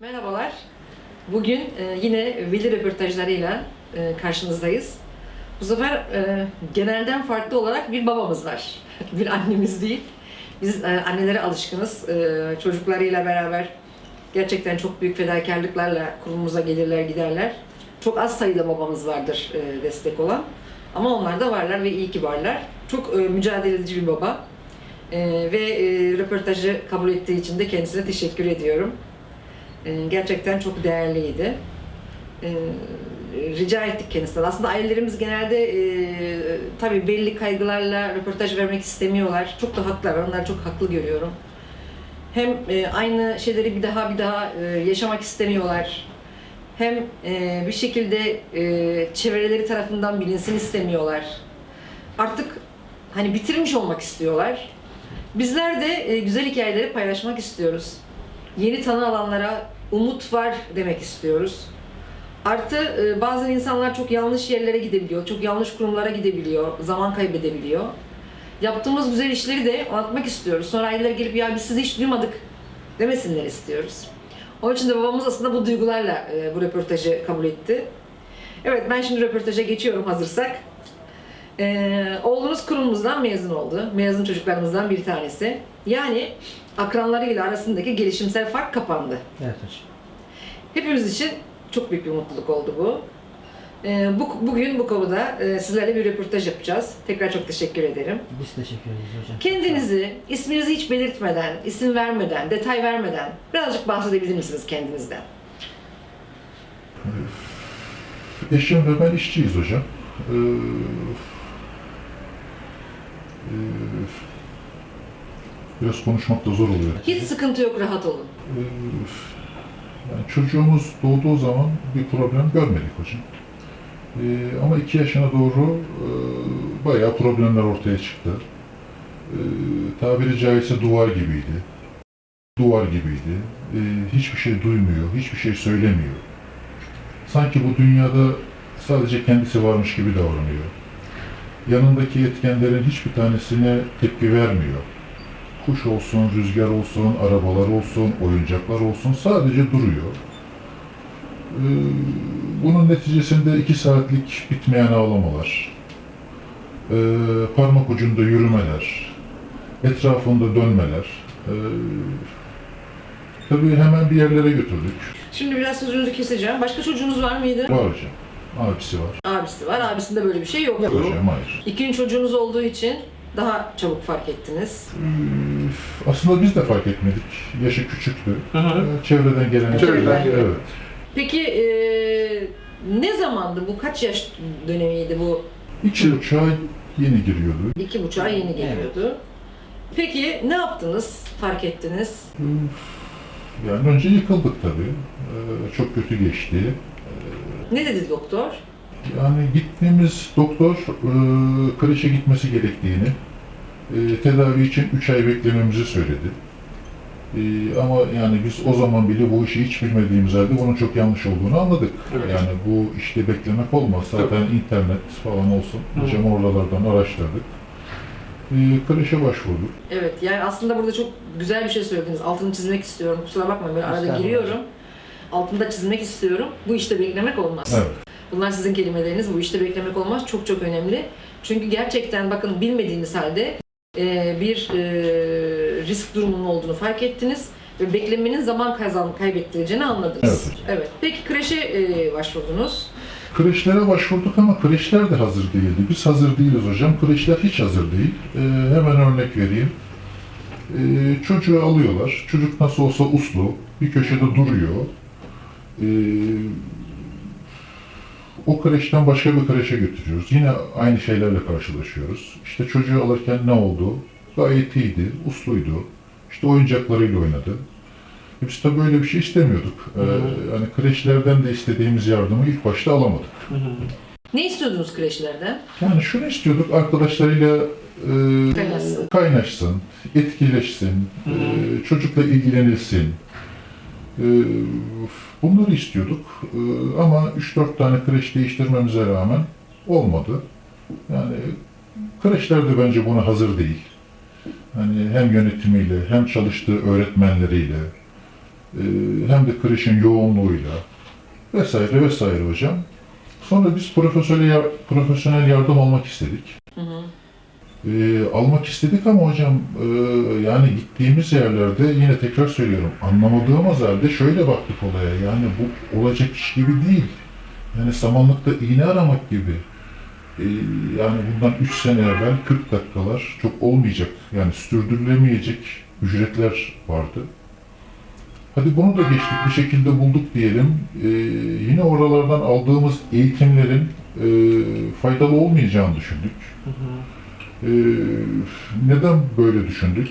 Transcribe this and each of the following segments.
Merhabalar. Bugün e, yine veli röportajlarıyla e, karşınızdayız. Bu sefer e, genelden farklı olarak bir babamız var. bir annemiz değil. Biz annelere alışkınız. Çocuklarıyla beraber gerçekten çok büyük fedakarlıklarla kurumumuza gelirler giderler. Çok az sayıda babamız vardır destek olan. Ama onlar da varlar ve iyi ki varlar. Çok mücadele edici bir baba. Ve röportajı kabul ettiği için de kendisine teşekkür ediyorum. E, gerçekten çok değerliydi. E, rica ettik kendisinden. Aslında ailelerimiz genelde e, tabii belli kaygılarla röportaj vermek istemiyorlar. Çok da haklılar. Onları çok haklı görüyorum. Hem e, aynı şeyleri bir daha bir daha e, yaşamak istemiyorlar. Hem e, bir şekilde çevreleri tarafından bilinsin istemiyorlar. Artık hani bitirmiş olmak istiyorlar. Bizler de güzel hikayeleri paylaşmak istiyoruz yeni tanı alanlara umut var demek istiyoruz. Artı e, bazen insanlar çok yanlış yerlere gidebiliyor, çok yanlış kurumlara gidebiliyor, zaman kaybedebiliyor. Yaptığımız güzel işleri de anlatmak istiyoruz. Sonra aileler gelip ya biz sizi hiç duymadık demesinler istiyoruz. Onun için de babamız aslında bu duygularla e, bu röportajı kabul etti. Evet ben şimdi röportaja geçiyorum hazırsak. Ee, oğlunuz kurumumuzdan mezun oldu. Mezun çocuklarımızdan bir tanesi. Yani akranlarıyla arasındaki gelişimsel fark kapandı. Evet hocam. Hepimiz için çok büyük bir mutluluk oldu bu. Ee, bu bugün bu konuda e, sizlerle bir röportaj yapacağız. Tekrar çok teşekkür ederim. Biz teşekkür ederiz hocam. Kendinizi, isminizi hiç belirtmeden, isim vermeden, detay vermeden birazcık bahsedebilir misiniz kendinizden? Eşim ve ben işçiyiz hocam. Ee, e, biraz konuşmakta zor oluyor. Hiç sıkıntı yok, rahat olun. Ee, yani çocuğumuz doğduğu zaman bir problem görmedik hocam. Ee, ama iki yaşına doğru e, bayağı problemler ortaya çıktı. Ee, tabiri caizse duvar gibiydi. Duvar gibiydi. Ee, hiçbir şey duymuyor, hiçbir şey söylemiyor. Sanki bu dünyada sadece kendisi varmış gibi davranıyor. Yanındaki etkenlerin hiçbir tanesine tepki vermiyor kuş olsun, rüzgar olsun, arabalar olsun, oyuncaklar olsun sadece duruyor. Ee, bunun neticesinde iki saatlik bitmeyen ağlamalar, ee, parmak ucunda yürümeler, etrafında dönmeler. Ee, tabii hemen bir yerlere götürdük. Şimdi biraz sözünüzü keseceğim. Başka çocuğunuz var mıydı? Var hocam, abisi var. Abisi var. Abisinde böyle bir şey yok. Yok hocam, hayır. İkinci çocuğunuz olduğu için daha çabuk fark ettiniz. Ee, Aslında biz de fark etmedik. Yaşı küçüktü. Ee, Çevreden gelen Çevreden gelen. Evet. Peki eee, ne zamandı bu? Kaç yaş dönemiydi bu? İki uçağa yeni giriyordu. İki buçuğa yeni geliyordu. Peki ne yaptınız? Fark ettiniz. Yani önce yıkıldık tabii. Ee, çok kötü geçti. Ne dedi doktor? Yani gittiğimiz doktor e, kreşe gitmesi gerektiğini, e, tedavi için 3 ay beklememizi söyledi. E, ama yani biz o zaman bile bu işi hiç bilmediğimiz halde bunun çok yanlış olduğunu anladık. Evet. Yani bu işte beklemek olmaz. Zaten internet falan olsun. Hocam oralardan araştırdık. E, kreşe başvurduk. Evet yani aslında burada çok güzel bir şey söylediniz. Altını çizmek istiyorum. Kusura bakmayın böyle arada giriyorum. Altında çizmek istiyorum. Bu işte beklemek olmaz. Evet. Bunlar sizin kelimeleriniz. Bu işte beklemek olmaz. Çok çok önemli. Çünkü gerçekten bakın bilmediğiniz halde e, bir e, risk durumunun olduğunu fark ettiniz ve beklemenin zaman kazan kaybettireceğini anladınız. Evet. Evet. Peki kreşe e, başvurdunuz. Kreşlere başvurduk ama kreşler de hazır değildi. Biz hazır değiliz hocam. Kreşler hiç hazır değil. Hemen örnek vereyim. Ee, çocuğu alıyorlar. Çocuk nasıl olsa uslu. Bir köşede duruyor. Ee, o kreşten başka bir kreşe götürüyoruz. Yine aynı şeylerle karşılaşıyoruz. İşte çocuğu alırken ne oldu? Gayet iyiydi, usluydu. İşte oyuncaklarıyla oynadı. E Biz tabii böyle bir şey istemiyorduk. Ee, yani kreşlerden de istediğimiz yardımı ilk başta alamadık. Ne istiyordunuz kreşlerden? Yani şunu istiyorduk, arkadaşlarıyla e, Kaynaşsın. kaynaşsın, etkileşsin, Hı hı. e, çocukla ilgilenilsin. E, bunları istiyorduk E, ama 3-4 tane kreş değiştirmemize rağmen olmadı. Yani kreşler de bence buna hazır değil. Hani hem yönetimiyle hem çalıştığı öğretmenleriyle Ee, hem de kreşin yoğunluğuyla vesaire vesaire hocam. Sonra biz profesyonel, profesyonel yardım almak istedik. Hı hı. Ee, almak istedik ama hocam e, yani gittiğimiz yerlerde yine tekrar söylüyorum anlamadığımız halde şöyle baktık olaya yani bu olacak iş gibi değil. Yani samanlıkta iğne aramak gibi. Ee, yani bundan 3 sene evvel 40 dakikalar çok olmayacak yani sürdürülemeyecek ücretler vardı. Hadi bunu da geçtik bir şekilde bulduk diyelim. Ee, yine oralardan aldığımız eğitimlerin e, faydalı olmayacağını düşündük. Ee, neden böyle düşündük?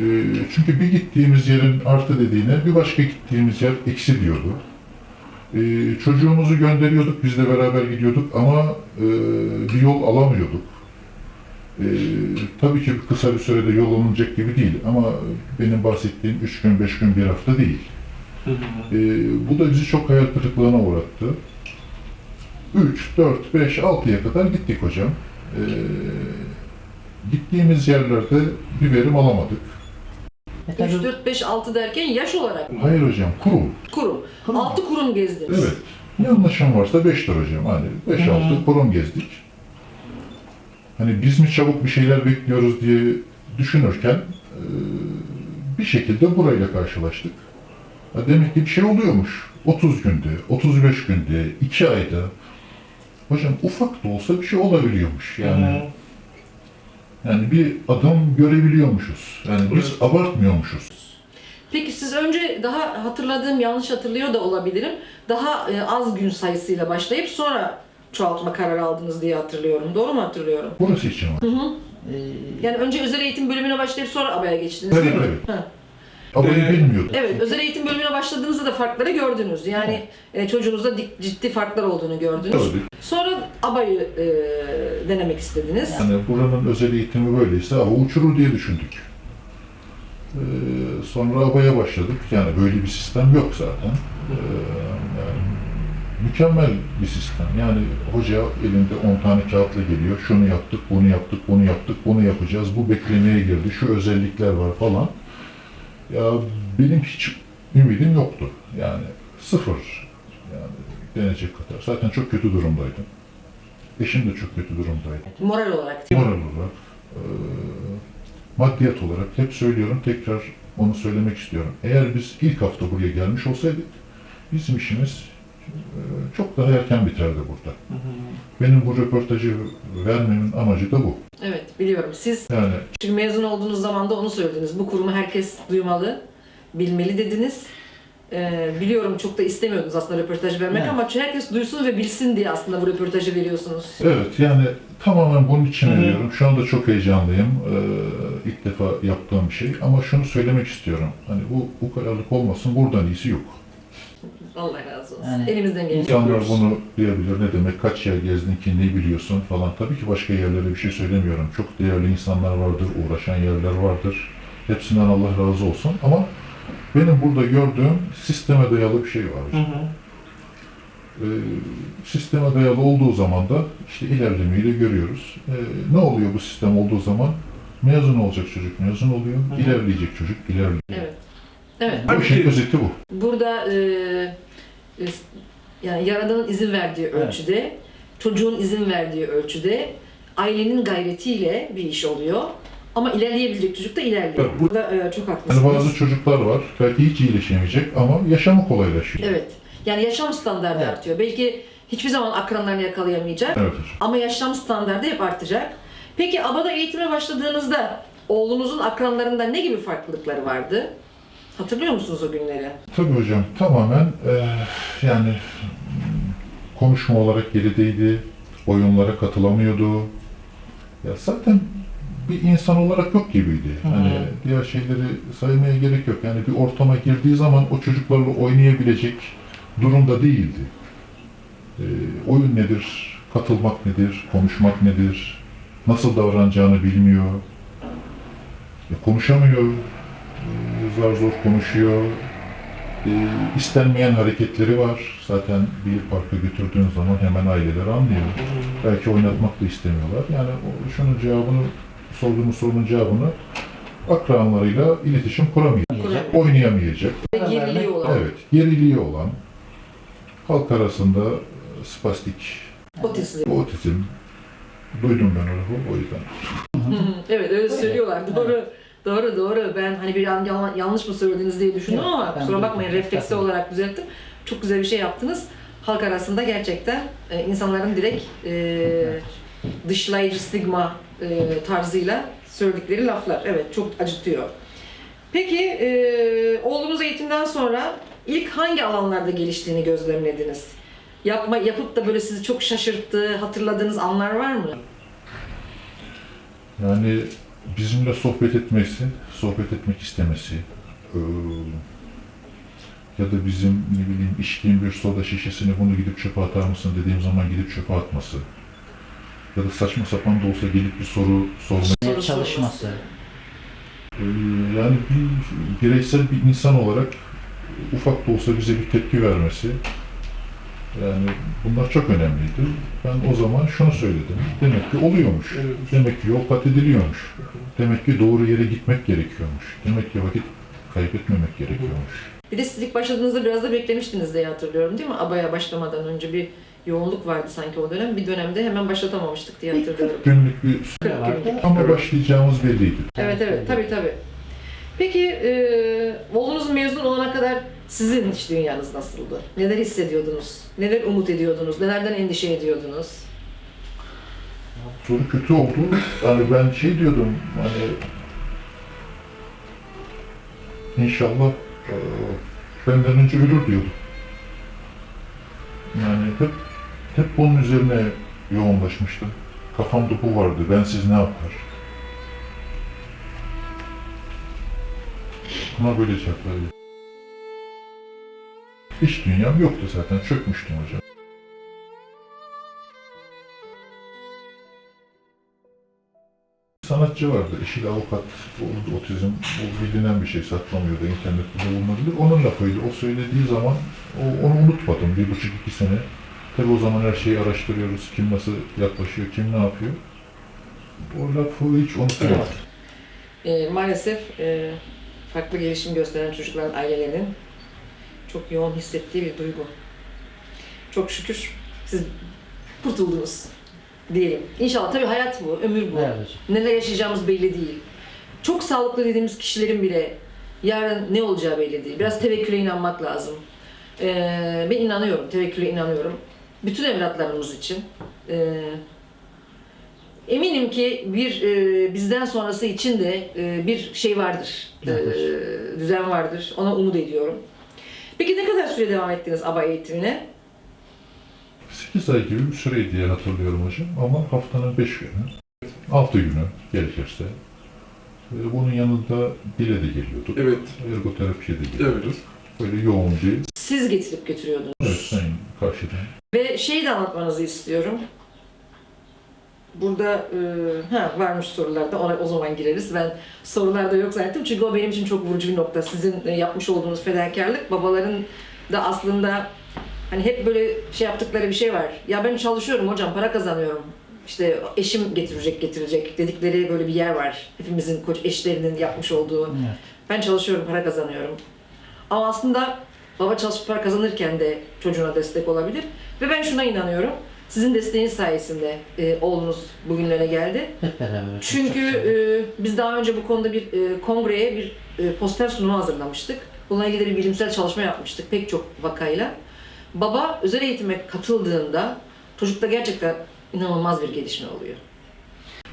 Ee, çünkü bir gittiğimiz yerin artı dediğine bir başka gittiğimiz yer eksi diyordu. Ee, çocuğumuzu gönderiyorduk, biz de beraber gidiyorduk ama e, bir yol alamıyorduk. Ee, tabii ki kısa bir sürede yol alınacak gibi değil ama benim bahsettiğim 3 gün, 5 gün, bir hafta değil. Ee, bu da bizi çok hayal kırıklığına uğrattı. 3, 4, 5, 6'ya kadar gittik hocam. Ee, gittiğimiz yerlerde bir verim alamadık. 3, 4, 5, 6 derken yaş olarak mı? Hayır hocam, kurum. Kurum. 6 kurum gezdiniz. Evet. Yanlışım varsa 5'tir hocam. Hani 5-6 kurum gezdik. Hani biz mi çabuk bir şeyler bekliyoruz diye düşünürken e, bir şekilde burayla karşılaştık. Ha, Demek ki bir şey oluyormuş. 30 günde, 35 günde, 2 ayda. Hocam ufak da olsa bir şey olabiliyormuş. Yani yani bir adım görebiliyormuşuz. Yani biz Evet. abartmıyormuşuz. Peki siz önce daha hatırladığım, yanlış hatırlıyor da olabilirim. Daha e, az gün sayısıyla başlayıp sonra çoğaltma kararı aldınız diye hatırlıyorum. Doğru mu hatırlıyorum? Burası için var. Ee, Yani önce özel eğitim bölümüne başlayıp sonra ABA'ya geçtiniz Evet, değil mi? evet. Ha. Abayı Ee, bilmiyorduk. Evet, özel eğitim bölümüne başladığınızda da farkları gördünüz. Yani e, çocuğunuzda dik- ciddi farklar olduğunu gördünüz. Gördük. Sonra ABA'yı e, denemek istediniz. Yani buranın özel eğitimi böyleyse hava uçurur diye düşündük. Ee, sonra ABA'ya başladık. Yani böyle bir sistem yok zaten. Ee, yani mükemmel bir sistem. Yani hoca elinde 10 tane kağıtla geliyor. Şunu yaptık, bunu yaptık, bunu yaptık, bunu yapacağız. Bu beklemeye girdi. Şu özellikler var falan. Ya benim hiç ümidim yoktu. Yani sıfır. Yani denecek kadar. Zaten çok kötü durumdaydım. Eşim de çok kötü durumdaydı Moral olarak. moral olarak, e, maddiyat olarak hep söylüyorum, tekrar onu söylemek istiyorum. Eğer biz ilk hafta buraya gelmiş olsaydık, bizim işimiz çok daha erken biterdi burada. Benim bu röportajı vermemin amacı da bu. Evet, biliyorum. Siz Yani çünkü mezun olduğunuz zaman da onu söylediniz. Bu kurumu herkes duymalı, bilmeli dediniz. Ee, biliyorum çok da istemiyordunuz aslında röportaj vermek Evet. ama herkes duysun ve bilsin diye aslında bu röportajı veriyorsunuz. evet yani tamamen bunun için Hı hı. veriyorum. Şu anda çok heyecanlıyım. E, ilk defa yaptığım bir şey. Ama şunu söylemek istiyorum. Hani bu ukalalık olmasın, buradan iyisi yok. Allah razı olsun. Yani- Elimizden geleni İnsanlar yapıyoruz. bunu diyebilir. Ne demek? Kaç yer gezdin ki ne biliyorsun falan. Tabii ki başka yerlere bir şey söylemiyorum. Çok değerli insanlar vardır, uğraşan yerler vardır. Hepsinden Allah razı olsun. Ama benim burada gördüğüm sisteme dayalı bir şey var. Ee, sisteme dayalı olduğu zaman da işte ilerlemeyi de görüyoruz. Ee, ne oluyor bu sistem olduğu zaman? Mezun olacak çocuk mezun oluyor. Hı hı. İlerleyecek çocuk ilerliyor. Evet. Evet. Bu işin özeti bu. Burada e, yani Yaradan'ın izin verdiği ölçüde, çocuğun izin verdiği ölçüde, ailenin gayretiyle bir iş oluyor. Ama ilerleyebilecek çocuk da ilerliyor. Evet, bu- Burada e, çok haklısınız. Yani bazı çocuklar var, belki hiç iyileşemeyecek ama yaşamı kolaylaşıyor. Evet. Yani yaşam standartı Evet. artıyor. Belki hiçbir zaman akranlarını yakalayamayacak Evet ama yaşam standartı hep artacak. Peki ABA'da eğitime başladığınızda oğlunuzun akranlarında ne gibi farklılıkları vardı? Hatırlıyor musunuz o günleri? Tabii hocam tamamen eee, yani konuşma olarak gerideydi, oyunlara katılamıyordu. Ya zaten bir insan olarak yok gibiydi. Hı. Hani diğer şeyleri saymaya gerek yok. Yani bir ortama girdiği zaman o çocuklarla oynayabilecek durumda değildi. Eee, oyun nedir, katılmak nedir, konuşmak nedir, nasıl davranacağını bilmiyor. E, konuşamıyor, zar zor konuşuyor. Eee, istenmeyen hareketleri var. Zaten bir parka götürdüğün zaman hemen aileler anlıyor. Belki oynatmak da istemiyorlar. Yani o, şunun cevabını, sorduğumuz sorunun cevabını akranlarıyla iletişim kuramayacak, oynayamayacak. Geriliği olan. Evet, geriliği olan, halk arasında e, spastik, Otizm. otizm, duydum ben o yüzden. Hı hı, evet öyle söylüyorlar. Doğru. Doğru doğru. Ben hani bir yan, yan- yanlış mı söylediniz diye düşündüm Yok, ama kusura bakmayın refleksi olarak düzelttim. Çok güzel bir şey yaptınız. Halk arasında gerçekten e, insanların direkt e, dışlayıcı stigma e, tarzıyla söyledikleri laflar. Evet çok acıtıyor. Peki e, oğlunuz eğitimden sonra ilk hangi alanlarda geliştiğini gözlemlediniz? Yapma, yapıp da böyle sizi çok şaşırttığı, hatırladığınız anlar var mı? Yani bizimle sohbet etmesi, sohbet etmek istemesi, eee, ya da bizim ne bileyim içtiğim bir soda şişesini bunu gidip çöpe atar mısın dediğim zaman gidip çöpe atması. Ya da saçma sapan da olsa gelip bir soru sorması. Çalışması. Eee, yani bir bireysel bir insan olarak ufak da olsa bize bir tepki vermesi. Yani bunlar çok önemliydi. Ben o zaman şunu söyledim. Demek ki oluyormuş. Demek ki yol kat ediliyormuş. Demek ki doğru yere gitmek gerekiyormuş. Demek ki vakit kaybetmemek gerekiyormuş. Bir de siz ilk başladığınızda biraz da beklemiştiniz diye hatırlıyorum değil mi? ABA'ya başlamadan önce bir yoğunluk vardı sanki o dönem. Bir dönemde hemen başlatamamıştık diye hatırlıyorum. Günlük bir 40 günlük. ama başlayacağımız belliydi. Evet evet tabii tabii. Peki e, oğlunuz mezun olana kadar sizin iç dünyanız nasıldı? Neler hissediyordunuz? Neler umut ediyordunuz? Nelerden endişe ediyordunuz? Soru kötü oldu. Yani ben şey diyordum hani inşallah eee, benden önce ölür diyordum. Yani hep hep bunun üzerine yoğunlaşmıştım. Kafamda bu vardı. Bensiz ne yapar? Buna böyle verdim. İş dünyam yoktu zaten. Çökmüştüm hocam. Sanatçı vardı, eşiyle avukat, o- otizm, bu bilinen bir şey saklamıyordu, internette bulunabilir. Onun lafıydı, o söylediği zaman o, onu unutmadım bir buçuk iki sene. Tabi o zaman her şeyi araştırıyoruz, kim nasıl yaklaşıyor, kim ne yapıyor. O lafı hiç unutmadım. E, maalesef e, farklı gelişim gösteren çocukların ailelerinin çok yoğun hissettiği bir duygu. Çok şükür siz kurtuldunuz diyelim. İnşallah tabii hayat bu, ömür bu. Evet. Neler yaşayacağımız belli değil. Çok sağlıklı dediğimiz kişilerin bile yarın ne olacağı belli değil. Biraz tevekküle inanmak lazım. Ee, ben inanıyorum, tevekküle inanıyorum. Bütün evlatlarımız için. Ee, eminim ki bir e, bizden sonrası için de e, bir şey vardır. Ee, düzen vardır. Ona umut ediyorum. Peki ne kadar süre devam ettiniz ABA eğitimine? 8 ay gibi bir süreydi diye hatırlıyorum hocam ama haftanın 5 günü, 6 günü gerekirse. Ve Bunun yanında dile de geliyorduk, Evet, ergoterapiye de geliyorduk. evet. Böyle yoğun bir, Siz getirip götürüyordunuz. evet sayın karşıdan. Ve şeyi de anlatmanızı istiyorum. Burada e, ha, varmış sorularda ona o zaman gireriz. Ben sorularda yok zannettim çünkü o benim için çok vurucu bir nokta. Sizin e, yapmış olduğunuz fedakarlık babaların da aslında hani hep böyle şey yaptıkları bir şey var. Ya ben çalışıyorum hocam para kazanıyorum. İşte eşim getirecek getirecek dedikleri böyle bir yer var. Hepimizin koç eşlerinin yapmış olduğu. Evet. Ben çalışıyorum, para kazanıyorum. Ama aslında baba çalışıp para kazanırken de çocuğuna destek olabilir. Ve ben şuna inanıyorum. Sizin desteğiniz sayesinde e, oğlunuz bugünlere geldi. Hep beraber. hocam. Çünkü e, biz daha önce bu konuda bir e, kongreye bir e, poster sunumu hazırlamıştık. Bununla ilgili bir bilimsel çalışma yapmıştık pek çok vakayla. Baba özel eğitime katıldığında çocukta gerçekten inanılmaz bir gelişme oluyor.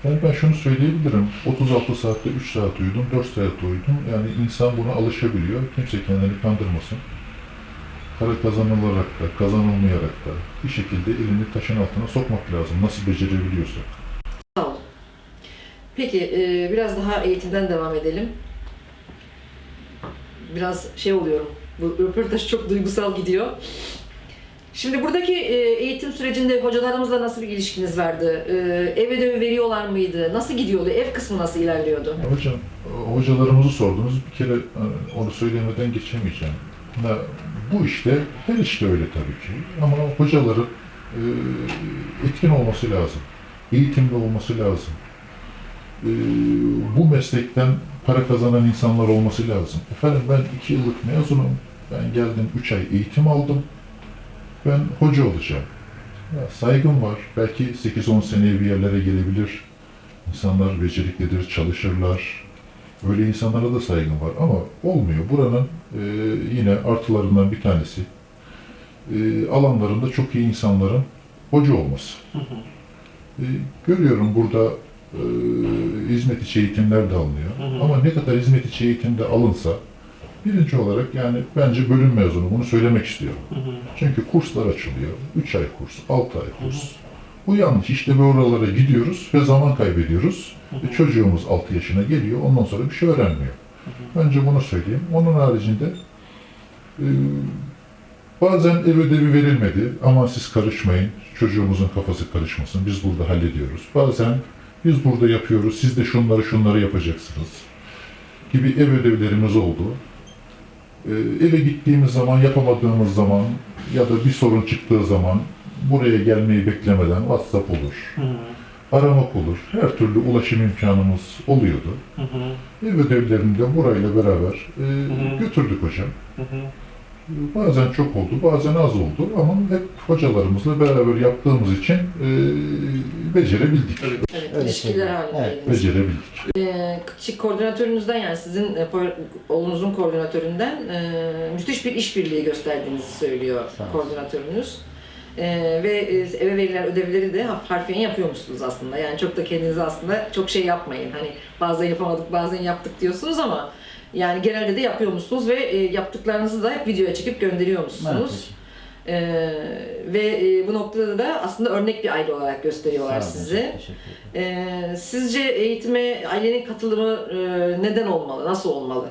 Yani ben şunu söyleyebilirim. 36 saatte 3 saat uyudum, 4 saat uyudum. Yani insan buna alışabiliyor. Kimse kendini kandırmasın. Para kazanılarak da, kazanılmayarak da bir şekilde elini taşın altına sokmak lazım. Nasıl becerebiliyorsak. Sağ olun. Peki e, biraz daha eğitimden devam edelim. Biraz şey oluyorum. Bu röportaj çok duygusal gidiyor. Şimdi buradaki e, eğitim sürecinde hocalarımızla nasıl bir ilişkiniz vardı? E, ev ödevi veriyorlar mıydı? Nasıl gidiyordu? Ev kısmı nasıl ilerliyordu? Hocam, hocalarımızı sordunuz. Bir kere onu söylemeden geçemeyeceğim. Ya, bu işte, her işte öyle tabii ki. Ama hocaların e, etkin olması lazım. Eğitimli olması lazım. e, bu meslekten para kazanan insanlar olması lazım. Efendim ben iki yıllık mezunum. Ben geldim üç ay eğitim aldım. Ben hoca olacağım. Ya saygım var. Belki 8-10 seneye bir yerlere gelebilir. İnsanlar beceriklidir, çalışırlar. Öyle insanlara da saygım var ama olmuyor. Buranın e, yine artılarından bir tanesi e, alanlarında çok iyi insanların hoca olması. E, görüyorum burada e, hizmet içi eğitimler de alınıyor. Hı hı. Ama ne kadar hizmet içi eğitimde alınsa birinci olarak yani bence bölüm mezunu bunu söylemek istiyorum. Hı hı. Çünkü kurslar açılıyor. 3 ay kurs, 6 ay kurs. Bu yanlış. İşte bu oralara gidiyoruz ve zaman kaybediyoruz. E, çocuğumuz 6 yaşına geliyor, ondan sonra bir şey öğrenmiyor. Önce bunu söyleyeyim. Onun haricinde e, bazen ev ödevi verilmedi. Ama siz karışmayın, çocuğumuzun kafası karışmasın, biz burada hallediyoruz. Bazen biz burada yapıyoruz, siz de şunları şunları yapacaksınız gibi ev ödevlerimiz oldu. E, eve gittiğimiz zaman, yapamadığımız zaman ya da bir sorun çıktığı zaman buraya gelmeyi beklemeden WhatsApp olur, Hı hı. aramak olur. Her türlü ulaşım imkanımız oluyordu. Hı hı. Ev ödevlerini de burayla beraber e, hı. götürdük hocam. Hı hı. Bazen çok oldu, bazen az oldu ama hep hocalarımızla beraber yaptığımız için e, becerebildik. Evet. Evet, Öyle ilişkiler halindeydiniz. Becerebildik. Ee, küçük koordinatörünüzden yani sizin e, oğlunuzun koordinatöründen e, müthiş bir işbirliği gösterdiğinizi söylüyor Sağ koordinatörünüz. Ee, ve e, eve verilen ödevleri de harfiyen yapıyormuşsunuz aslında. Yani çok da kendinize aslında çok şey yapmayın. Hani bazen yapamadık, bazen yaptık diyorsunuz ama yani genelde de yapıyormuşsunuz ve e, yaptıklarınızı da hep videoya çekip gönderiyormuşsunuz. Ee, ve e, bu noktada da aslında örnek bir aile olarak gösteriyorlar Sağ olun, sizi. Ee, sizce eğitime ailenin katılımı e, neden olmalı, nasıl olmalı?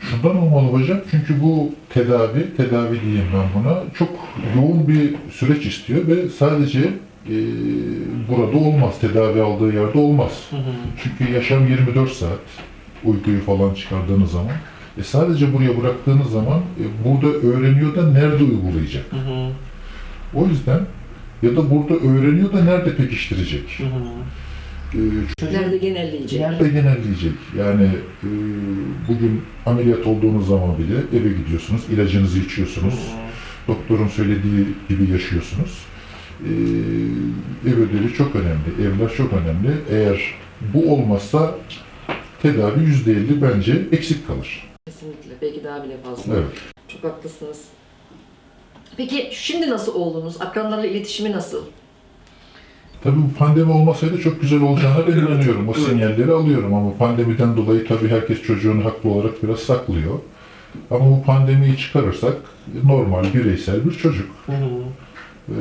Şundan olmalı hocam çünkü bu tedavi, tedavi diyeyim ben buna, çok yoğun bir süreç istiyor ve sadece e, burada olmaz, tedavi aldığı yerde olmaz. Hı hı. Çünkü yaşam 24 saat uykuyu falan çıkardığınız zaman. E sadece buraya bıraktığınız zaman e, burada öğreniyor da nerede uygulayacak? Hı hı. O yüzden ya da burada öğreniyor da nerede pekiştirecek? Hı hı. Nerede genelleyecek? Nerede- genelleyecek? Yani e, bugün ameliyat olduğunuz zaman bile eve gidiyorsunuz, ilacınızı içiyorsunuz. Doktorun söylediği gibi yaşıyorsunuz. E, ev ödevi çok önemli, evler çok önemli. Eğer bu olmazsa tedavi yüzde elli bence eksik kalır. Kesinlikle, belki daha bile fazla. Evet. Çok haklısınız. Peki şimdi nasıl oğlunuz? Akranlarla iletişimi nasıl? Tabii bu pandemi olmasaydı çok güzel olacağına ben inanıyorum. O Evet. sinyalleri alıyorum ama pandemiden dolayı tabii herkes çocuğunu haklı olarak biraz saklıyor. Ama bu pandemiyi çıkarırsak normal, bireysel bir çocuk. Hı hı. Ee,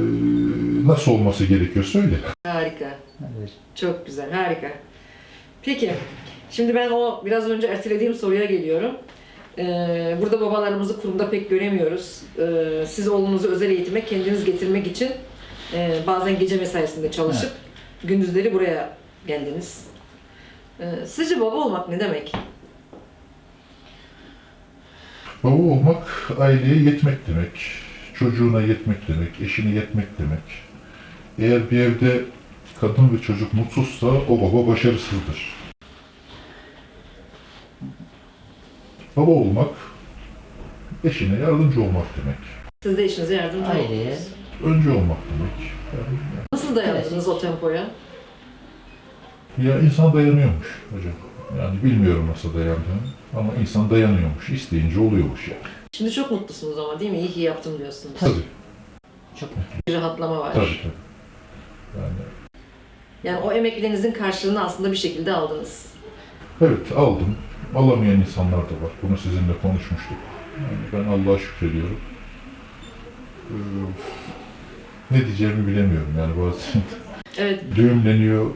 nasıl olması gerekiyorsa öyle. Harika. Evet. Çok güzel, harika. Peki, şimdi ben o biraz önce ertelediğim soruya geliyorum. Ee, burada babalarımızı kurumda pek göremiyoruz. Ee, siz oğlunuzu özel eğitime kendiniz getirmek için e, bazen gece mesaisinde çalışıp gündüzleri buraya geldiniz. Ee, sizce baba olmak ne demek? Baba olmak aileye yetmek demek. Çocuğuna yetmek demek, eşine yetmek demek. Eğer bir evde kadın ve çocuk mutsuzsa o baba başarısızdır. Baba olmak, eşine yardımcı olmak demek. Siz de eşinize yardımcı Aileye oldunuz. Önce olmak demek. Yani Nasıl dayandınız o tempoya? Ya insan dayanıyormuş hocam. Yani bilmiyorum nasıl dayandığını ama insan dayanıyormuş. İsteyince oluyormuş yani. Şimdi çok mutlusunuz ama değil mi? İyi ki yaptım diyorsunuz. Tabii, çok Bir rahatlama var. tabii tabii. Yani Yani o emeklerinizin karşılığını aslında bir şekilde aldınız. evet aldım. Alamayan insanlar da var. Bunu sizinle konuşmuştuk. Yani ben Allah'a şükrediyorum. Ee, ne diyeceğimi bilemiyorum yani bazen Evet, düğümleniyor.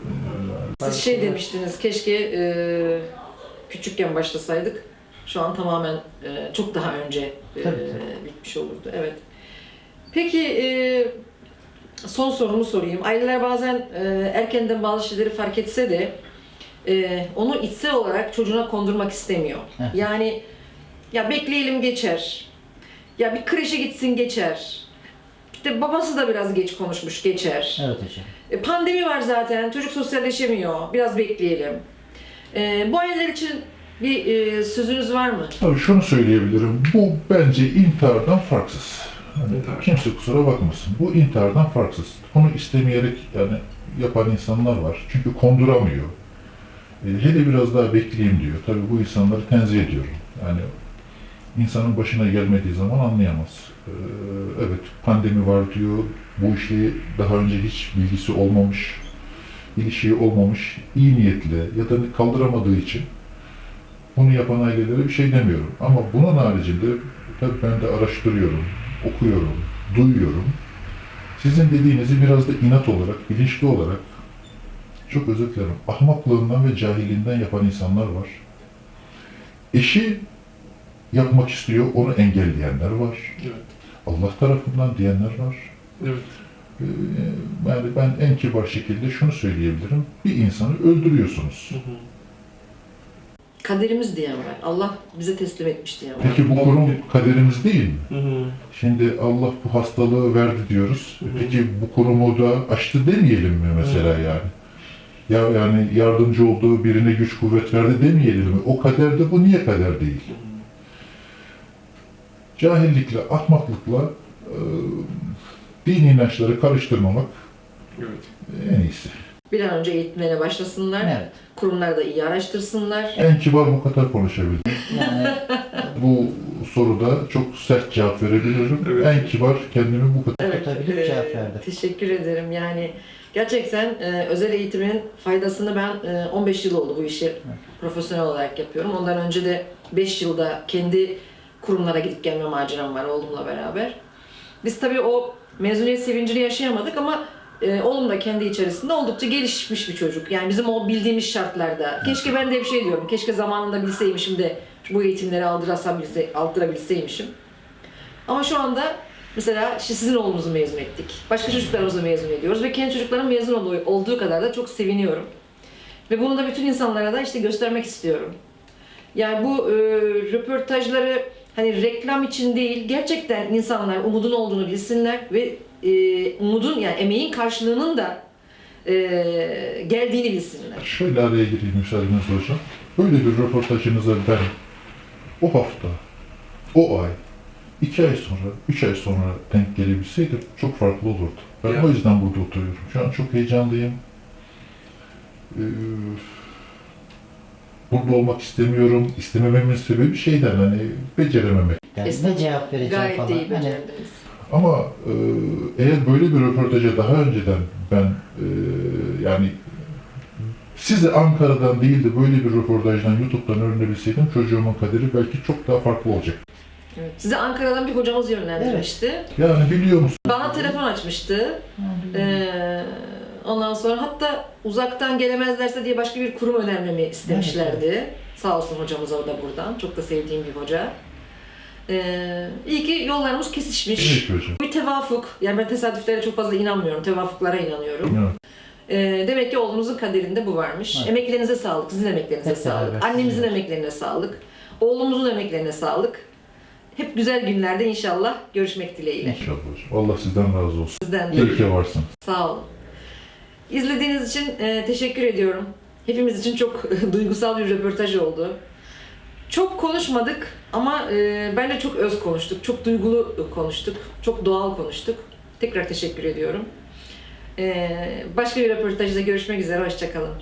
Siz şey demiştiniz, keşke e, küçükken başlasaydık. Şu an tamamen e, çok daha önce e, Tabii, tabii. bitmiş olurdu. Evet. Peki e, son sorumu sorayım. Aileler bazen e, erkenden bazı şeyleri fark etse de e, onu içsel olarak çocuğuna kondurmak istemiyor. Evet. Yani ya bekleyelim geçer. Ya bir kreşe gitsin geçer. İşte babası da biraz geç konuşmuş, geçer. Evet hocam. E, Pandemi var zaten, çocuk sosyalleşemiyor, biraz bekleyelim. E, bu aileler için bir e, sözünüz var mı? Tabii şunu söyleyebilirim. Bu bence intihardan farksız. İntihar. kimse kusura bakmasın. Bu intihardan farksız. Bunu istemeyerek yani yapan insanlar var. Çünkü konduramıyor. E, hele biraz daha bekleyeyim diyor. Tabii bu insanları tenzih ediyorum. Yani insanın başına gelmediği zaman anlayamaz. E, evet pandemi var diyor. Bu işle daha önce hiç bilgisi olmamış, ilişiği olmamış, iyi niyetli ya da kaldıramadığı için bunu yapan ailelere bir şey demiyorum. Ama bunun haricinde tabii ben de araştırıyorum, okuyorum, duyuyorum. Sizin dediğinizi biraz da inat olarak, bilinçli olarak çok özür dilerim, ahmaklığından ve cahilliğinden yapan insanlar var. Eşi yapmak istiyor, onu engelleyenler var. Evet. Allah tarafından diyenler var. Evet. Ee, Yani ben en kibar şekilde şunu söyleyebilirim. Bir insanı öldürüyorsunuz. Hı hı. Kaderimiz diyen var. Allah bize teslim etmiş diyen var. Peki bu kurum kaderimiz değil mi? Hı hı. Şimdi Allah bu hastalığı verdi diyoruz. Hı hı. Peki bu kurumu da açtı demeyelim mi mesela Hı. yani? Ya yani yardımcı olduğu birine güç kuvvet verdi demeyelim mi? O kaderde bu niye kader değil? Hı hı. Cahillikle, ahmaklıkla e, dini inançları karıştırmamak Evet. en iyisi. Bir an önce eğitimlerine başlasınlar. Evet. Kurumları da iyi araştırsınlar. En kibar bu kadar konuşabildim. Yani Bu soruda çok sert cevap verebilirim. Evet. En kibar kendimi bu kadar. Evet, Tutabilir e, cevap verdi. Teşekkür ederim. Yani gerçekten e, özel eğitimin faydasını ben e, 15 yıl oldu bu işi profesyonel olarak yapıyorum. Ondan önce de 5 yılda kendi kurumlara gidip gelme maceram var oğlumla beraber. Biz tabii o mezuniyet sevincini yaşayamadık ama e, oğlum da kendi içerisinde oldukça gelişmiş bir çocuk. Yani bizim o bildiğimiz şartlarda. Keşke ben de bir şey diyorum. Keşke zamanında bilseymişim de bu eğitimleri aldırabilse, aldırabilseymişim. Ama şu anda mesela işte sizin oğlunuzu mezun ettik. Başka çocuklarımızı mezun ediyoruz ve kendi çocuklarım mezun olduğu, olduğu kadar da çok seviniyorum. Ve bunu da bütün insanlara da işte göstermek istiyorum. Yani bu e, röportajları hani reklam için değil, gerçekten insanlar umudun olduğunu bilsinler ve e, umudun yani emeğin karşılığının da e, geldiğini bilsinler. Şöyle araya gireyim müsaadenizle hocam. Böyle bir röportajınıza ben o hafta, o ay, iki ay sonra, üç ay sonra denk gelebilseydim çok farklı olurdu. Ben Ya. o yüzden burada oturuyorum. Şu an çok heyecanlıyım. Ee, burada olmak istemiyorum. İstemememin sebebi şeyden hani becerememek. yani ne Estağfurullah. cevap vereceğim Gayet falan. iyi Hani becerdiniz. Ama e, eğer böyle bir röportaja daha önceden ben e, yani sizi Ankara'dan değil de böyle bir röportajdan YouTube'dan öğrenebilseydim çocuğumun kaderi belki çok daha farklı olacak. Evet. Size Ankara'dan bir hocamız yönlendirmişti. Yani biliyor musun? Bana telefon açmıştı. Ee, ondan sonra hatta uzaktan gelemezlerse diye başka bir kurum önermemi istemişlerdi. Sağ olsun hocamız orada buradan. Çok da sevdiğim bir hoca. Ee, iyi ki yollarımız kesişmiş. Evet. Bir tevafuk. Yani ben tesadüflere çok fazla inanmıyorum. Tevafuklara inanıyorum. Evet. Ee, demek ki oğlumuzun kaderinde bu varmış. Evet. Emeklerinize sağlık, sizin emeklerinize Hep sağlık. beraber. Annemizin Evet. emeklerine sağlık. Oğlumuzun emeklerine sağlık. Hep güzel günlerde inşallah görüşmek dileğiyle. İnşallah. Allah sizden razı olsun. Sizden de. İyi ki varsın. Sağ olun. İzlediğiniz için e, teşekkür ediyorum. Hepimiz için çok duygusal bir röportaj oldu. Çok konuşmadık ama e, bence çok öz konuştuk, çok duygulu konuştuk, çok doğal konuştuk. Tekrar teşekkür ediyorum. E, başka bir röportajda görüşmek üzere, hoşçakalın.